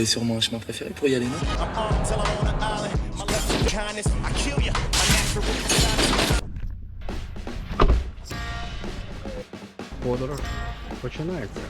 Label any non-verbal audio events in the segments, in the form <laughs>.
Vous avez sûrement un chemin préféré pour y aller, non Подорож починається.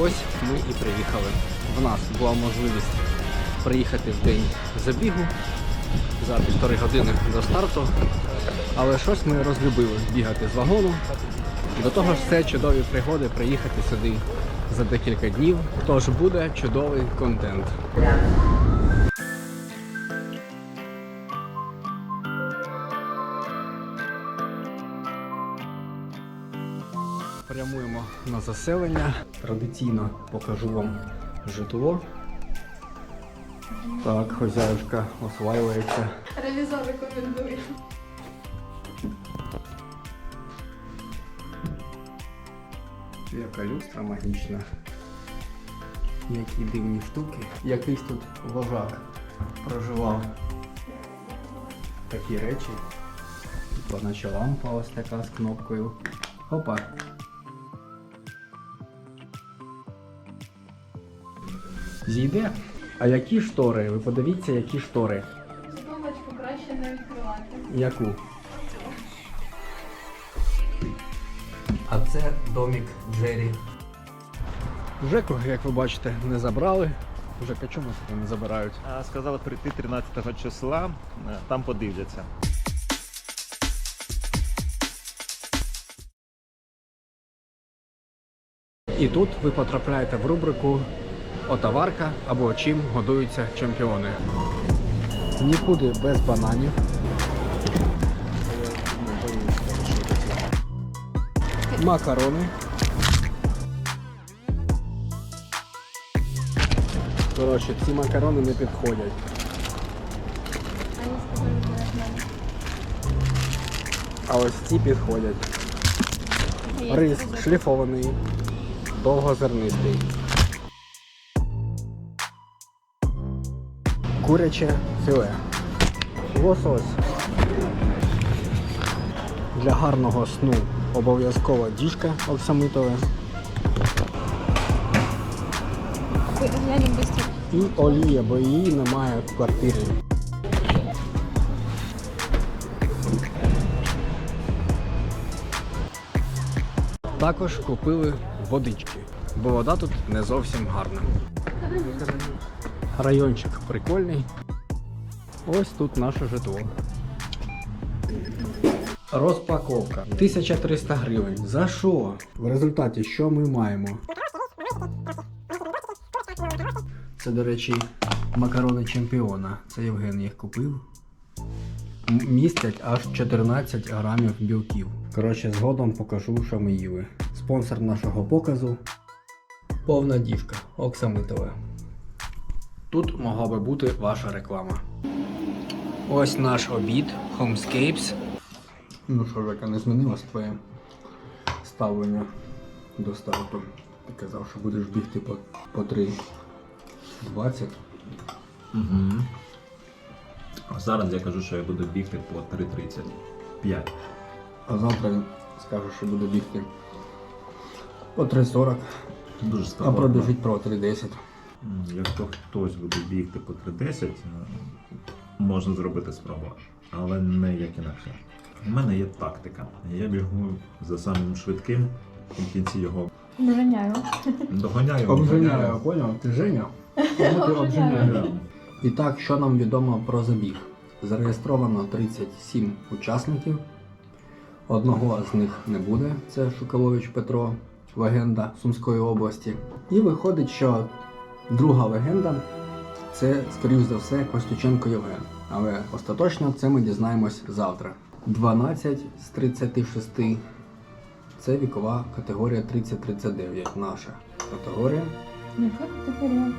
Ось ми і приїхали. В нас була можливість приїхати в день забігу за півтори години до старту. Але щось ми розлюбили бігати з вагону. До того ж, це чудові пригоди приїхати сюди за декілька днів. Тож буде чудовий контент. Заселення. Традиційно покажу вам житло. Так, хозяюшка осваюється. Ревізор рекомендує. Яка люстра магічна. Які дивні штуки. Якийсь тут вожак проживав такі речі. Тут наче лампа ось така з кнопкою. Опа. Зійде. А які штори? Ви подивіться, які штори. Сумочку краще не відкривати. Яку? А це домик Джері. Жеку, як ви бачите, не забрали. Жека, чому таке не забирають? А, Сказали прийти 13 числа, е, там подивляться. І тут ви потрапляєте в рубрику Отаварка або чим годуються чемпіони. Нікуди без бананів. Макарони. Коротше, ці макарони не підходять. А ось ці підходять. Рис шліфований, довгозернистий. Куряче філе. Лосось. Для гарного сну обов'язково діжка оксамитове і олія, бо її немає в квартирі. Також купили водички, бо вода тут не зовсім гарна. Райончик прикольний. Ось тут наше житло. Розпаковка. 1300 гривень. За що? В результаті що ми маємо? Це, до речі, макарони чемпіона. Це Євген їх купив. Містять аж 14 грамів білків. Коротше, згодом покажу, що ми їли. Спонсор нашого показу повна дівка Оксамитова. Тут могла би бути ваша реклама. Ось наш обід Homescapes. Ну що, Жека, не змінилось твоє ставлення до старту. Ти казав, що будеш бігти по, по 3.20. Угу. Зараз я кажу, що я буду бігти по 3.35. А завтра він скаже, що буде бігти по 3.40, Дуже а пробіжить про 3.10. Якщо хтось буде бігти по 3.10, е, можна зробити спробу, але не як інакше. У мене є тактика. Я бігу за самим швидким, і в кінці його Доганяю. доганяю. Обженяю, поняв? Ти Женя? <laughs> Ти обганяю. І так, що нам відомо про забіг? Зареєстровано 37 учасників. Одного з них не буде, це Шукалович Петро, легенда Сумської області. І виходить, що друга легенда це, скоріш за все, Костюченко Євген. Але остаточно це ми дізнаємось завтра. 12 з 36 це вікова категорія 30-39. Наша категорія. Яка категорія?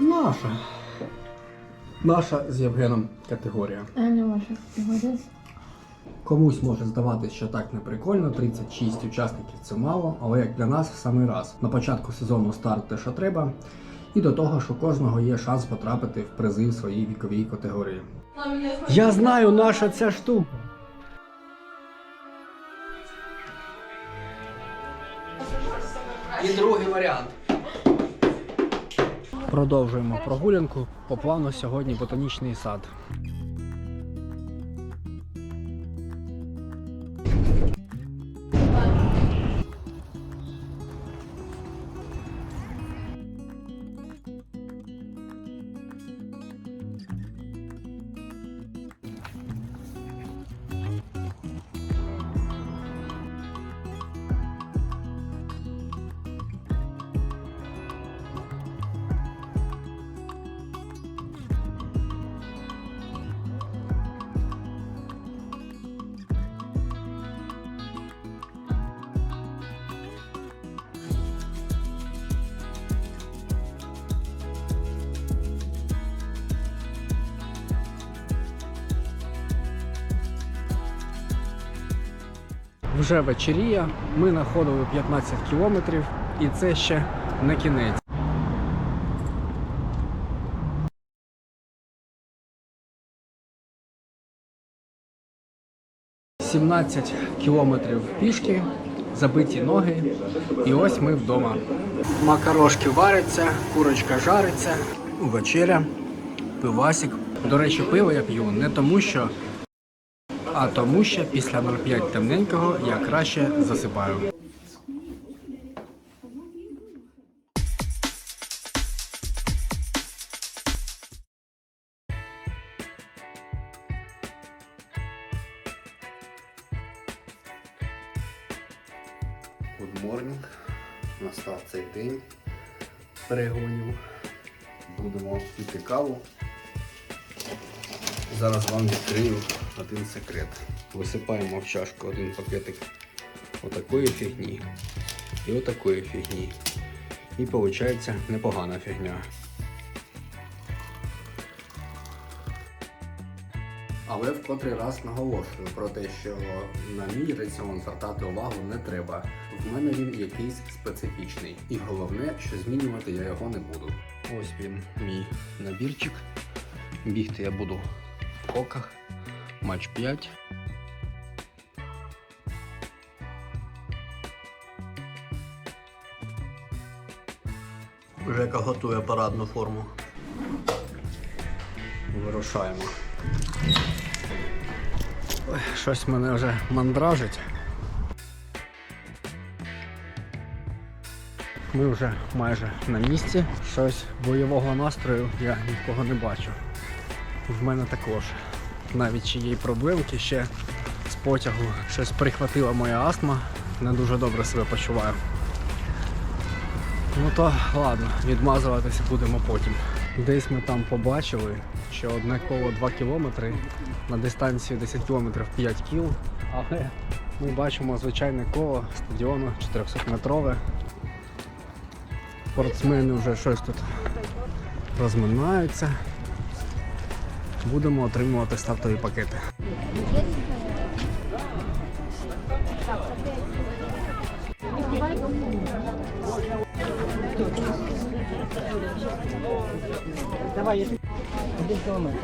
Наша. Наша з Євгеном категорія. А не ваша категорія. Комусь може здаватися, що так не прикольно, 36 учасників це мало, але як для нас в самий раз. На початку сезону старт те, що треба, і до того, що кожного є шанс потрапити в призи в своїй віковій категорії. Я знаю, наша ця штука. І другий варіант. Продовжуємо прогулянку. По плану сьогодні ботанічний сад. Вже вечерія. Ми находили 15 кілометрів, і це ще не кінець. Сімнадцять кілометрів пішки, забиті ноги, і ось ми вдома. Макарошки варяться, курочка жариться, вечеря, пивасик. До речі, пиво я п'ю не тому, що а тому що після 0,5 темненького я краще засипаю. Good morning. Настав цей день перегонів. Будемо пити каву. Зараз вам відкрию один секрет. Висипаємо в чашку один пакетик отакої фігні і отакої фігні. І виходить непогана фігня. Але в котрий раз наголошую про те, що на мій раціон звертати увагу не треба. В мене він якийсь специфічний. І головне, що змінювати я його не буду. Ось він, мій набірчик. Бігти я буду в коках. Матч 5. Жека готує парадну форму. Вирушаємо. Ой, щось мене вже мандражить. Ми вже майже на місці. Щось бойового настрою я нікого не бачу. В мене також. Навіть ще проблемки ще з потягу. Щось прихватила моя астма. Не дуже добре себе почуваю. Ну то ладно, відмазуватися будемо потім. Десь ми там побачили, що одне коло 2 кілометри на дистанції 10 кілометрів 5 кіл, але ми бачимо звичайне коло стадіону 400-метрове. Спортсмени вже щось тут розминаються. Будемо отримувати стартові пакети. Давай один кілометр.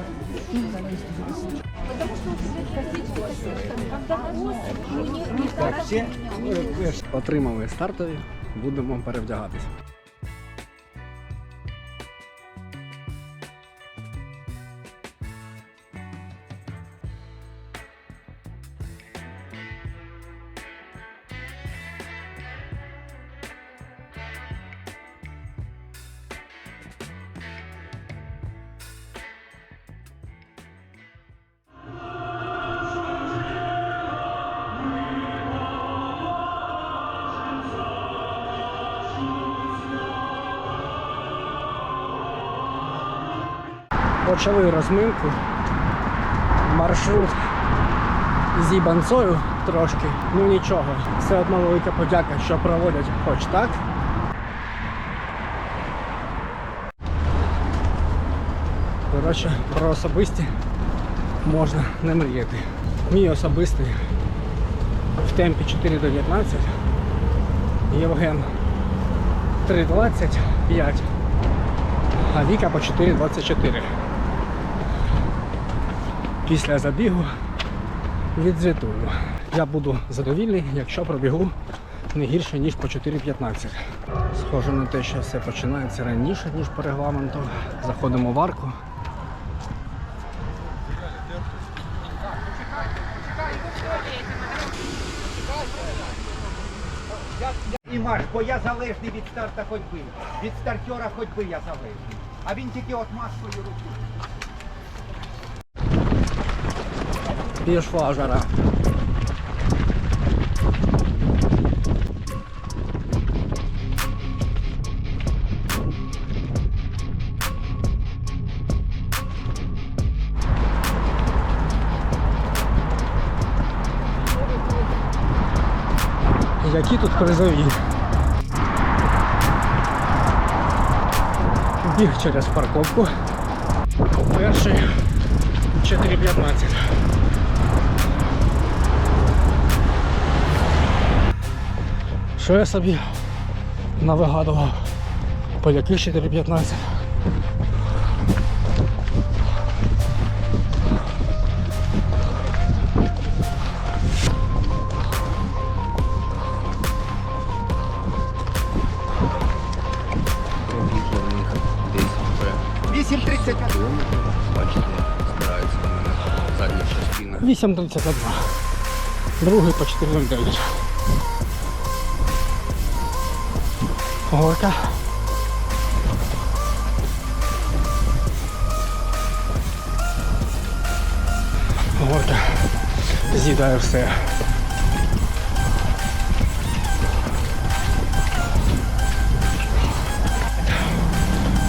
Отримали стартові, будемо перевдягатися. Почали розминку. Маршрут зібанцою трошки. Ну нічого. Все одно велика подяка, що проводять хоч так. Коротше, про особисті можна не мріяти. Мій особистий в темпі 4.19, Євген 3.25, а Віка по 4.24. Після забігу відзвітую. Я буду задовільний, якщо пробігу не гірше, ніж по 4.15. Схоже на те, що все починається раніше, ніж по регламенту. Заходимо в арку. І марш, бо я залежний від старта ходьби. Від стартера ходьби я залежний. А він тільки от маскою руки. Пішла жара. Які тут призові? Біг через парковку. Перший 4.15. Що я собі навигадував? Поляки 4.15. Десь вже 8.31. бачите, збираються до мене задня частина. 8.31. Другий по 4.09. Горка. Горка. З'їдає все.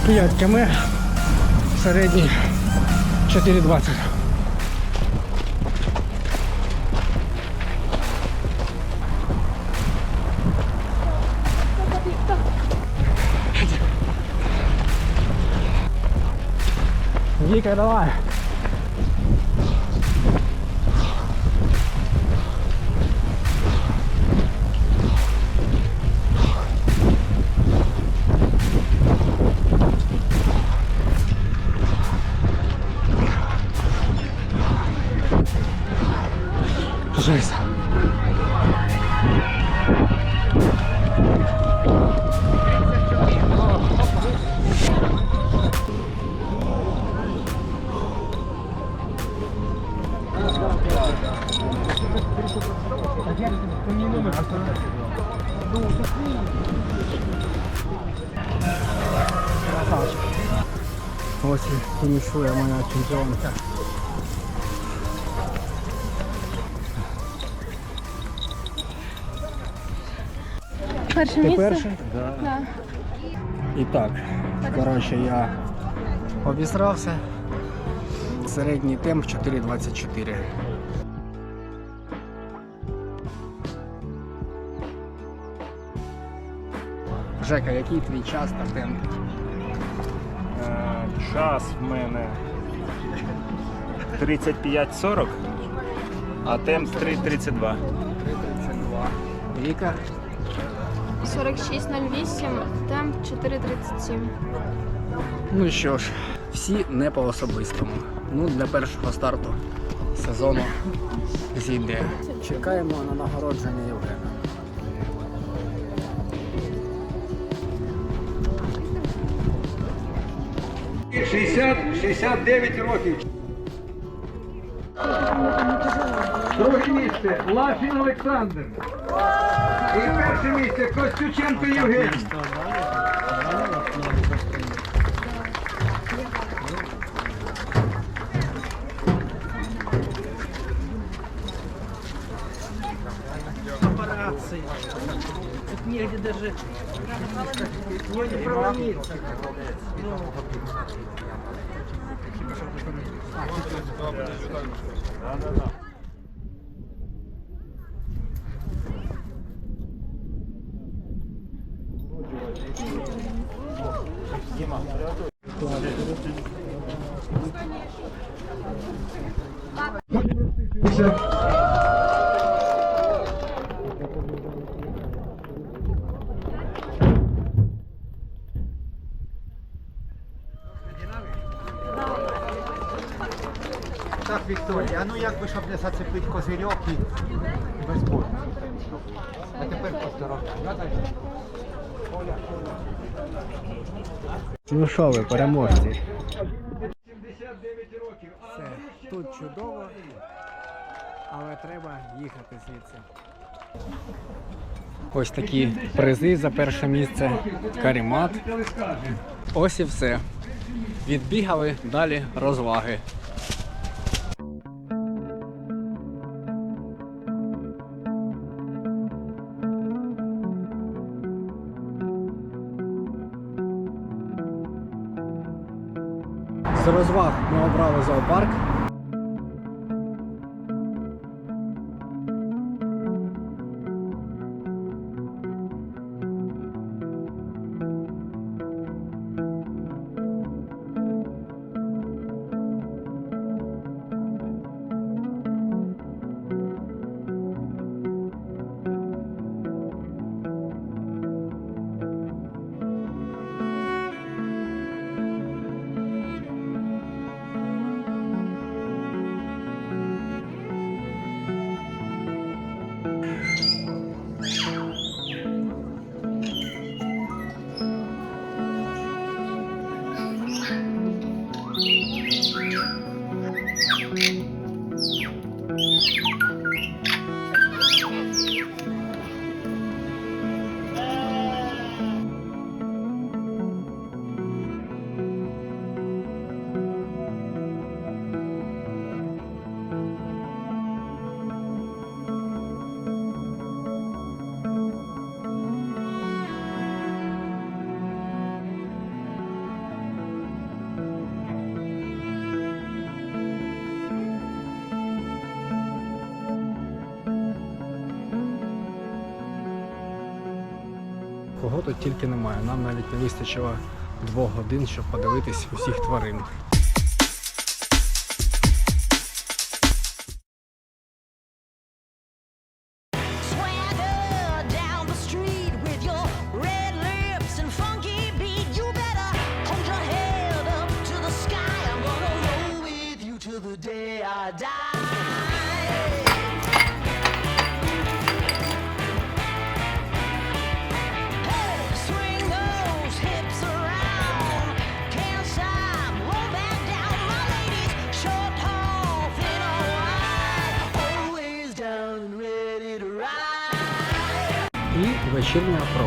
П'ять км. Середній 4.20. Віка, давай. Жесть. Фінішує моя чемпіонка. Перше Ти місце? перший? Да. І так, коротше, я обісрався. Середній темп 4.24. Жека, який твій час та темп? Час в мене 35-40, а темп 3.32. 3.32. Віка? 46.08, темп 4.37. Ну що ж, всі не по особистому. Ну, для першого старту сезону зійде. Чекаємо на нагородження Євгена. 60, 69 років. Друге місце Лафін Олександр. І перше місце Костюченко Євгеній. Тут негде даже Nie prowanica. Nie ma. Thank you. Ну що ви, переможці? Все, тут чудово, але треба їхати звідси. Ось такі призи за перше місце. Карімат. Ось і все. Відбігали далі розваги. Тільки немає. Нам навіть не вистачило двох годин, щоб подивитись усіх тварин.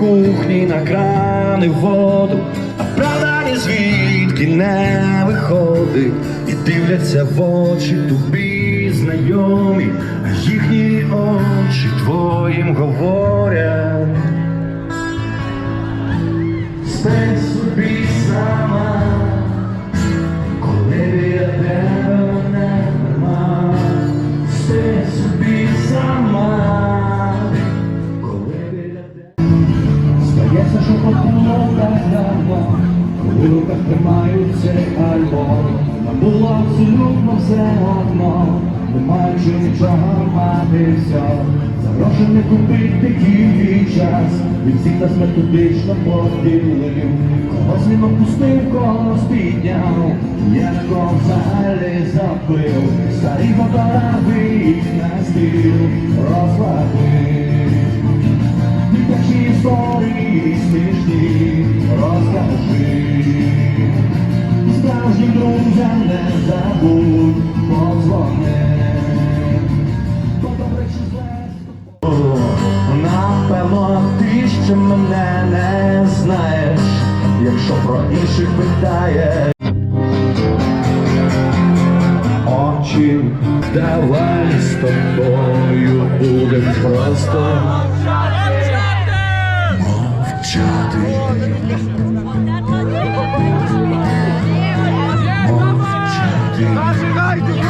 кухні на крани воду, а правда ні звідки не виходить, і дивляться в очі тобі знайомі, а їхні очі твоїм говорять. Спи собі сама, тримають цей альбом. Було абсолютно все одно, не маючи нічого мати все. Гроші не купить такий час, він всіх нас методично поділив. Когось він опустив, когось підняв, я кого взагалі забив. Старі фотографії на стіл розкладив. Дитячі історії смішні розкажи кожним друзям не забудь позвони. Добре чи зле Напевно, ти ще мене не знаєш, якщо про інших питаєш. Очі, давай з тобою будем просто. Nasıl kaydı?